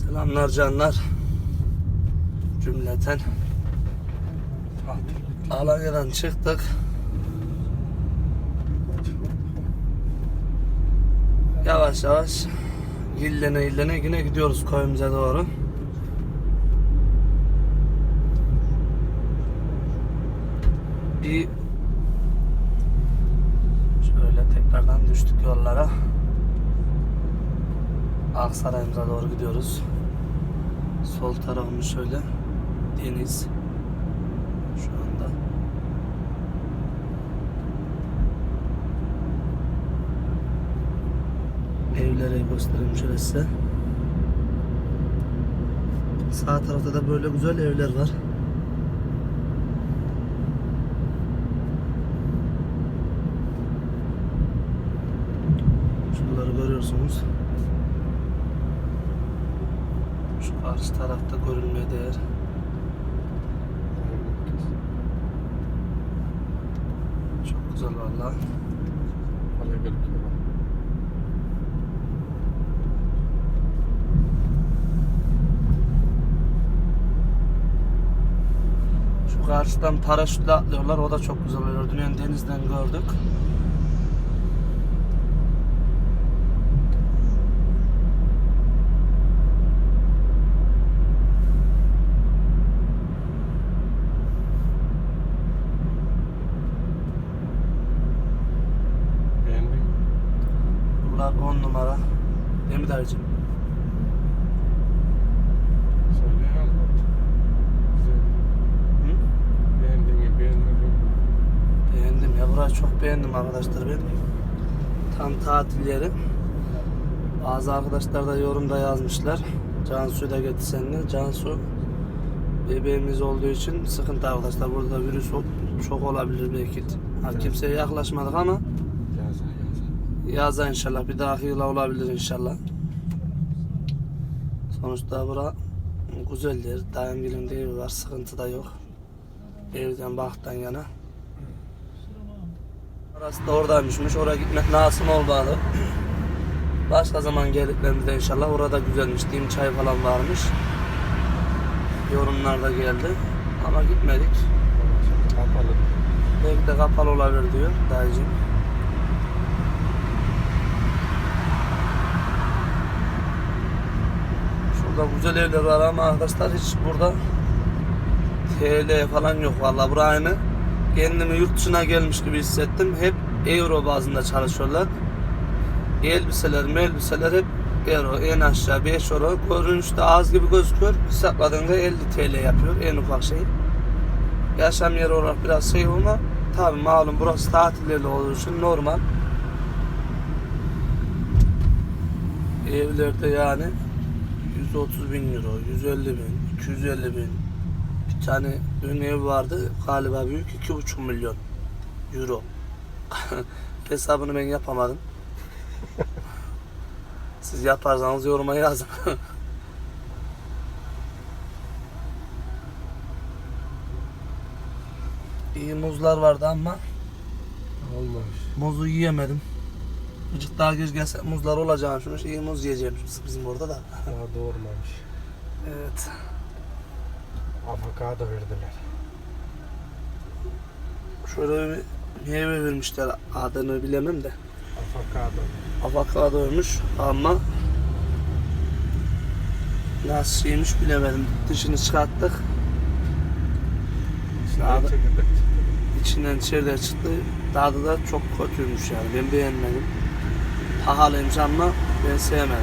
Selamlar canlar. Cümleten. Alanya'dan çıktık. Yavaş yavaş illene illene yine gidiyoruz köyümüze doğru. Bir şöyle tekrardan düştük yollara. Aksaray'ımıza doğru gidiyoruz. Sol tarafımız şöyle deniz. Şu anda. Evleri göstereyim şöyle size. Sağ tarafta da böyle güzel evler var. Şunları görüyorsunuz. Şu karşı tarafta görülmeye değer. Çok güzel vallahi. Şu karşıdan paraşütle atlıyorlar. O da çok güzel oluyor. Dünyanın denizden gördük. Beğendin mi? Bunlar 10 numara. Değil mi dayıcım? Söyle ya. Güzel. Hı? Mi? Beğenmedin mi? Beğendim ya. Burayı çok beğendim arkadaşlar ben. Tam tatil yeri. Bazı arkadaşlar da yorumda yazmışlar. Cansu'yu da getirsen de. Cansu bebeğimiz olduğu için sıkıntı arkadaşlar. Burada da virüs çok olabilir belki. Ha, kimseye yaklaşmadık ama yaza. inşallah. Bir dahaki yıla olabilir inşallah. Sonuçta bura güzel yer. Daim bilimde evi var. Sıkıntı da yok. Evden baktan yana. Orası da oradaymışmış. Oraya gitmek nasip olmadı. Başka zaman geldiklerimizde inşallah orada güzelmiş. Dim çay falan varmış. Yorumlar da geldi. Ama gitmedik. Kapalı. Belki de kapalı olabilir diyor dayıcım. Şurada güzel evler var ama arkadaşlar hiç burada TL falan yok vallahi buraya aynı. Kendimi yurt dışına gelmiş gibi hissettim. Hep euro bazında çalışıyorlar. Elbiseler, elbiseler hep euro. En aşağı 5 euro. Görünüşte az gibi gözüküyor. Hesapladığında 50 TL yapıyor en ufak şey. Yaşam yeri olarak biraz şey ama tabi malum burası tatil yeri olduğu için normal. Evlerde yani 130 bin euro, 150 bin, 250 bin. Bir tane ön ev vardı galiba büyük 2,5 milyon euro. Hesabını ben yapamadım. Siz yaparsanız yoruma yazın. İyi muzlar vardı ama Olmamış. muzu yiyemedim. Gıcık daha göz gelse muzlar olacakmış. İyi muz yiyeceğim bizim orada da. Daha doğurmamış. Evet. Avokado verdiler. Şöyle bir meyve vermişler adını bilemem de. Avokado. Avokadoymuş ama nasıl şeymiş bilemedim. Dışını çıkarttık. Şimdi çekirdek çıktı. İçinden çıktı. Tadı da çok kötüymüş yani. Ben beğenmedim. Pahalıymış ama ben sevmedim.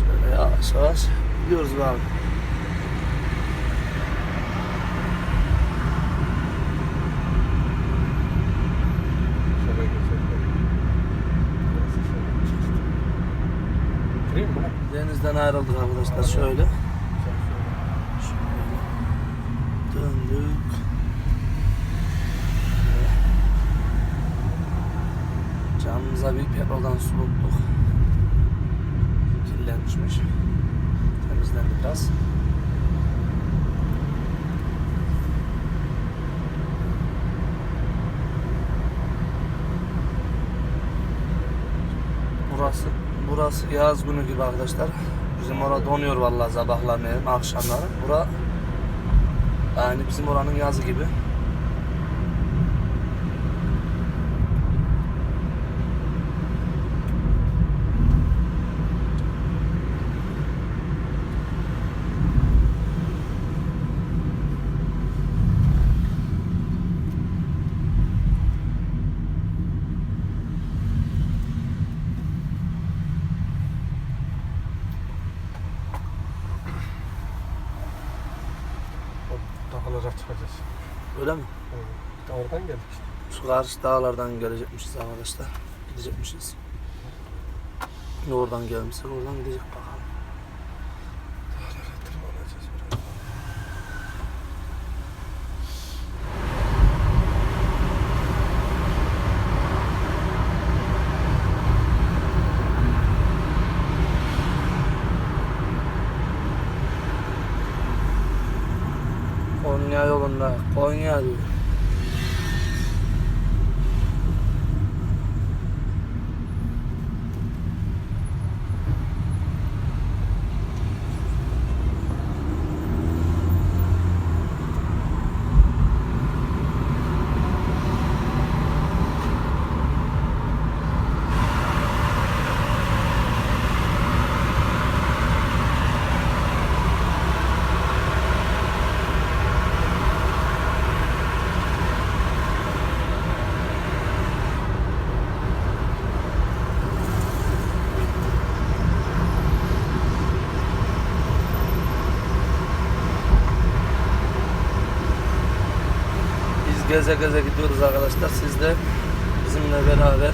Şöyle yavaş yavaş gidiyoruz abi. Denizden ayrıldık arkadaşlar şöyle. Kirlenmişmiş. Temizlendi biraz. Burası Burası yaz günü gibi arkadaşlar. Bizim orada donuyor vallahi sabahları, akşamları. Bura yani bizim oranın yazı gibi. O dağlara çıkacağız. Öyle mi? Evet. Oradan geldik işte. Şu karşı dağlardan gelecekmişiz arkadaşlar. Gidecekmişiz. Oradan gelmişsek oradan gidecek bakalım. Konya yolunda. Konya diyor. Geze geze gidiyoruz arkadaşlar. Siz de bizimle beraber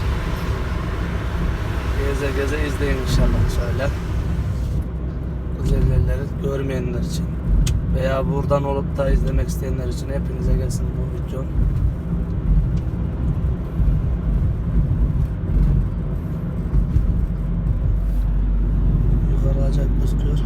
geze geze izleyin inşallah şöyle. Güzel yerleri görmeyenler için veya buradan olup da izlemek isteyenler için hepinize gelsin bu video. Yukarı acayip gözüküyor.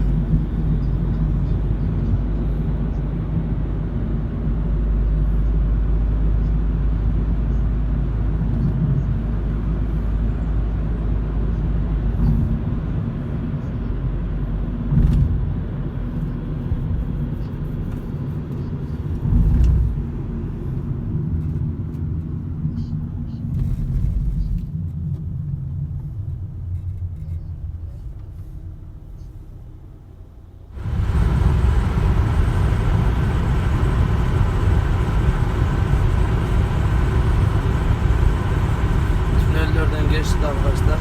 Tünellerden geçtik arkadaşlar.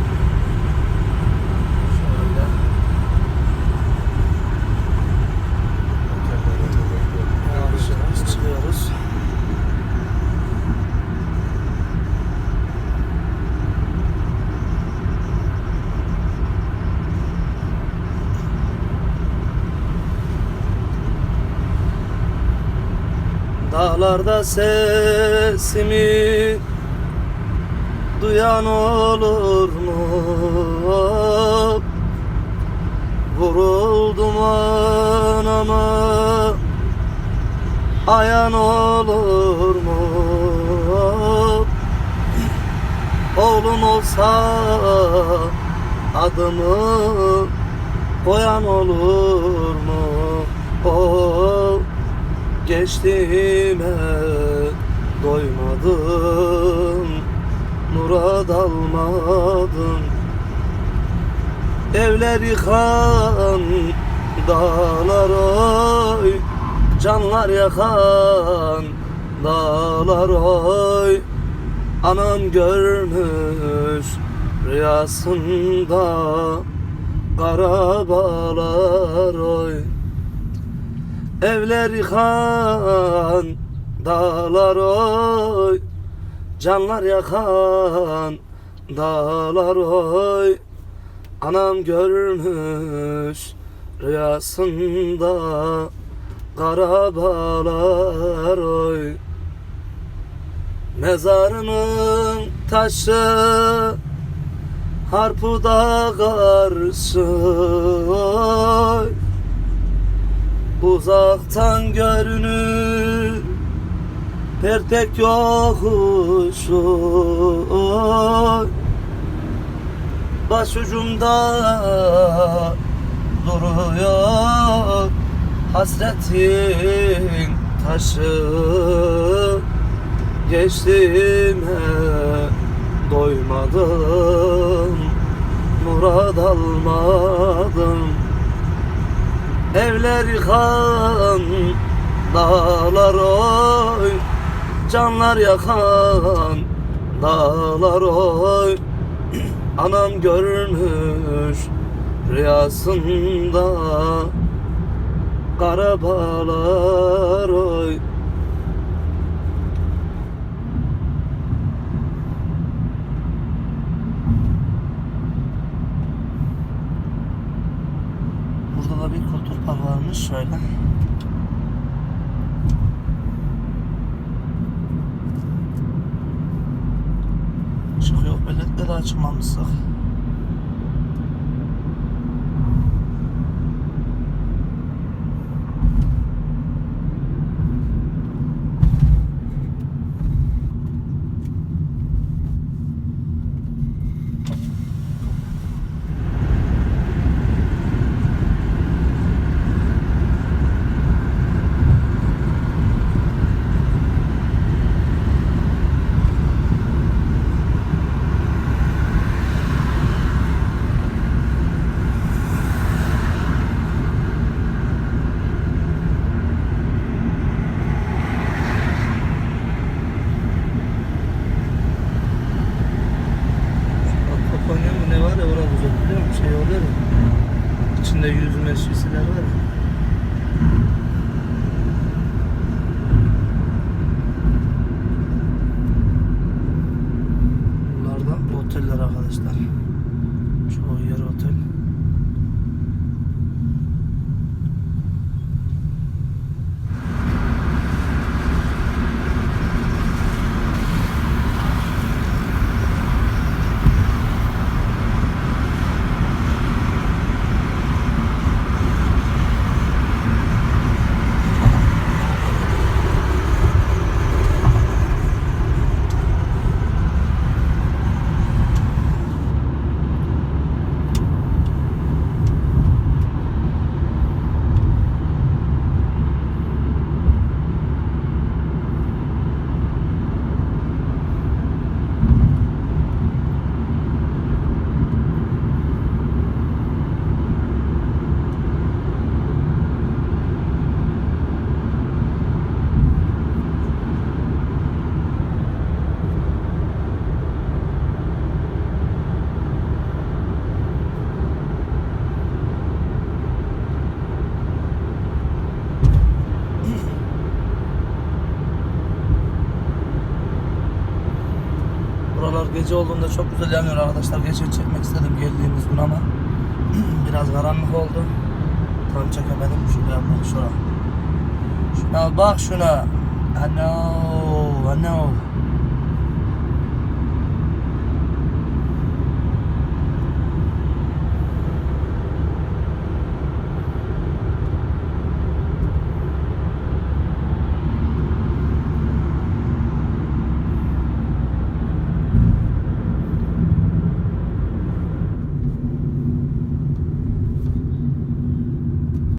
Şöyle. Yavaş yavaş çıkıyoruz. Dağlarda sesimi duyan olur mu? Vuruldum anama ayan olur mu? Oğlum olsa adımı koyan olur mu? O geçtiğime doymadım Nura dalmadım. Evler yıkan dağlar oy Canlar yakan dağlar oy. Anam görmüş rüyasında Kara bağlar oy Evler yıkan dağlar oy. Canlar yakan dağlar oy. Anam görmüş rüyasında Kara bağlar oy. Mezarımın taşı Harpuda karşı oy Uzaktan görünür Pertek yokuşu başucumda duruyor hasretin taşı. Geçtiğime doymadım murad almadım Evler yıkan dağlar oy Canlar yakan dağlar oy. Anam görmüş rüyasında Kara bağlar oy Burada da bir kültür park varmış şöyle. Işık yok belirtle daha çıkmamışsak. Akvaryum mu ne var ya orada güzel biliyor musun? Şey oluyor ya. İçinde yüzme şişeler var ya. Gece olduğunda çok güzel yanıyor arkadaşlar. Gece çekmek istedim geldiğimiz gün ama biraz karanlık oldu. Tam çekemedim. Şuraya bak şuna. Şuna bak şuna. I know.